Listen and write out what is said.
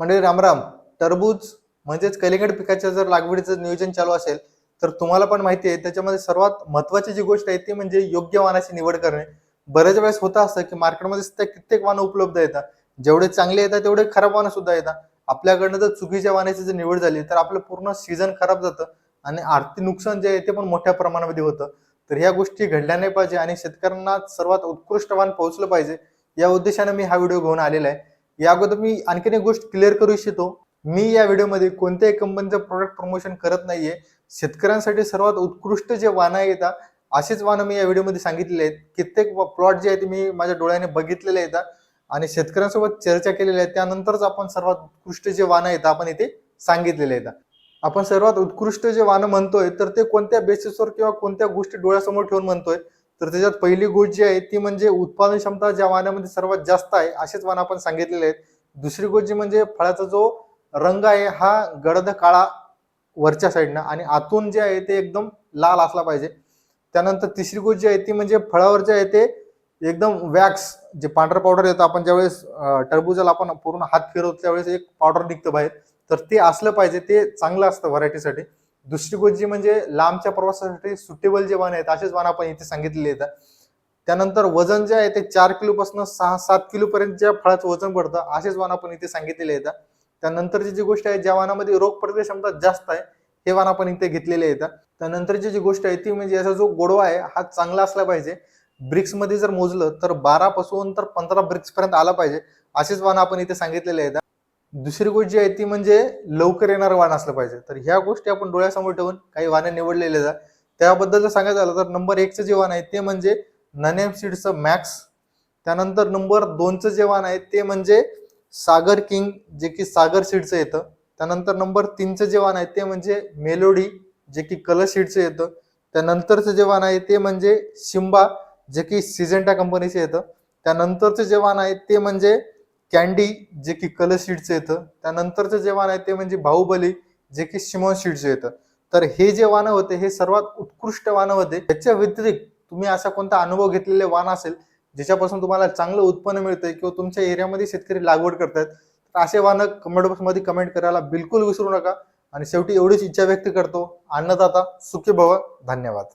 म्हणजे रामराम टरबूज म्हणजेच कलिंगड पिकाच्या जर लागवडीचं नियोजन चालू असेल तर तुम्हाला पण माहिती आहे त्याच्यामध्ये सर्वात महत्वाची जी गोष्ट आहे ती म्हणजे योग्य वाहनाची निवड करणे. बऱ्याच वेळेस होतं असं की मार्केटमध्ये त्या कित्येक वाहनं उपलब्ध येतात. जेवढे चांगले येतात तेवढे खराब वाहनं सुद्धा येतात. आपल्याकडनं जर चुकीच्या वाहनाची जर निवड झाली तर आपलं पूर्ण सीझन खराब जातं आणि आर्थिक नुकसान जे आहे ते पण मोठ्या प्रमाणामध्ये होतं. तर ह्या गोष्टी घडल्या नाही पाहिजे आणि शेतकऱ्यांना सर्वात उत्कृष्ट वाहन पोहोचलं पाहिजे. या उद्देशाने मी हा व्हिडिओ घेऊन आलेला आहे. या अगोदर मी आणखीन एक गोष्ट क्लिअर करू इच्छितो. मी या व्हिडिओमध्ये कोणत्याही कंपनीचं प्रोडक्ट प्रमोशन करत नाहीये. शेतकऱ्यांसाठी सर्वात उत्कृष्ट जे वाहनं येतात असेच वाहनं मी या व्हिडिओमध्ये सांगितलेले आहेत. कित्येक प्लॉट जे आहेत मी माझ्या डोळ्याने बघितलेले आहेत. आणि शेतकऱ्यांसोबत चर्चा केलेली आहे. त्यानंतरच आपण सर्वात उत्कृष्ट जे वाहनं आहेत आपण इथे सांगितलेले आहेत. आपण सर्वात उत्कृष्ट जे वाहनं म्हणतोय तर ते कोणत्या बेसिसवर किंवा कोणत्या गोष्टी डोळ्यासमोर ठेवून म्हणतोय तर त्याच्यात पहिली गोष्ट जी आहे ती म्हणजे उत्पादन क्षमता ज्या वाहनामध्ये सर्वात जास्त आहे असेच वाहन आपण सांगितलेले आहेत. दुसरी गोष्ट जी म्हणजे फळाचा जो रंग आहे हा गडद काळा वरच्या साईडनं आणि आतून जे आहे ते एकदम लाल असला पाहिजे. त्यानंतर तिसरी गोष्ट जी आहे ती म्हणजे फळावर जे आहे ते एकदम वॅक्स जे पांढरा पावडर येतं आपण ज्यावेळेस टरबुजाला टरबूजाला आपण पूर्ण हात फिरवतो त्यावेळेस एक पावडर निघतं बाहेर. तर ते असलं पाहिजे ते चांगलं असतं व्हरायटीसाठी दुसरी गोष्ट जी म्हणजे लांबच्या प्रवासासाठी सुटेबल जे वाहन आहेत असेच वाहन आपण इथे सांगितलेले आहेत. त्यानंतर वजन जे आहे ते चार किलोपासून सहा सात किलोपर्यंतच्या ज्या फळाचं वजन पडतं असेच वाहन आपण इथे सांगितलेले आहेत. त्यानंतरची जी गोष्ट आहे ज्या वाहनामध्ये रोग क्षमता जास्त आहे हे वाहन आपण इथे घेतलेले आहेत. त्यानंतरची जी गोष्ट आहे ती म्हणजे याचा जो गोडवा आहे हा चांगला असला पाहिजे. ब्रिक्समध्ये जर मोजलं तर बारा पासून तर पंधरा ब्रिक्स पर्यंत आला पाहिजे असेच वाहन आपण इथे सांगितलेले आहेत. दुसरी गोष्ट जी आहे ती म्हणजे लवकर येणारं वाण असलं पाहिजे. तर ह्या गोष्टी आपण डोळ्यासमोर ठेवून काही वाहने निवडलेले आहेत त्याबद्दल जर सांगायचं झालं तर नंबर एकचं जे वाहन आहे ते म्हणजे ननेम सीडचं मॅक्स. त्यानंतर नंबर दोनचं जे वाहन आहे ते म्हणजे सागर किंग जे की सागर सीडचं येतं. त्यानंतर नंबर तीनचं जे वाहन आहे ते म्हणजे मेलोडी जे की कलर सीडचं येतं. त्यानंतरचं जे वाहन आहे ते म्हणजे शिंबा जे की सिजेंटा कंपनीचं येतं. त्यानंतरचं जे वाहन आहे ते म्हणजे कॅन्डी जे की कलर शीटचं येतं त्यानंतरचं जे वाण आहे ते म्हणजे बाहुबली जे की शिमॉन शीटचं येतं. तर हे जे वाणं होते हे सर्वात उत्कृष्ट वाहनं होते. त्याच्या व्यतिरिक्त तुम्ही असा कोणता अनुभव घेतलेले वाण असेल ज्याच्यापासून तुम्हाला चांगलं उत्पन्न मिळतंय किंवा तुमच्या एरियामध्ये शेतकरी लागवड करतायत तर असे वाहनं कमेंट बॉक्समध्ये कमेंट करायला बिलकुल विसरू नका. आणि शेवटी एवढीच इच्छा व्यक्त करतो. अन्नदाता सुखी भव. धन्यवाद.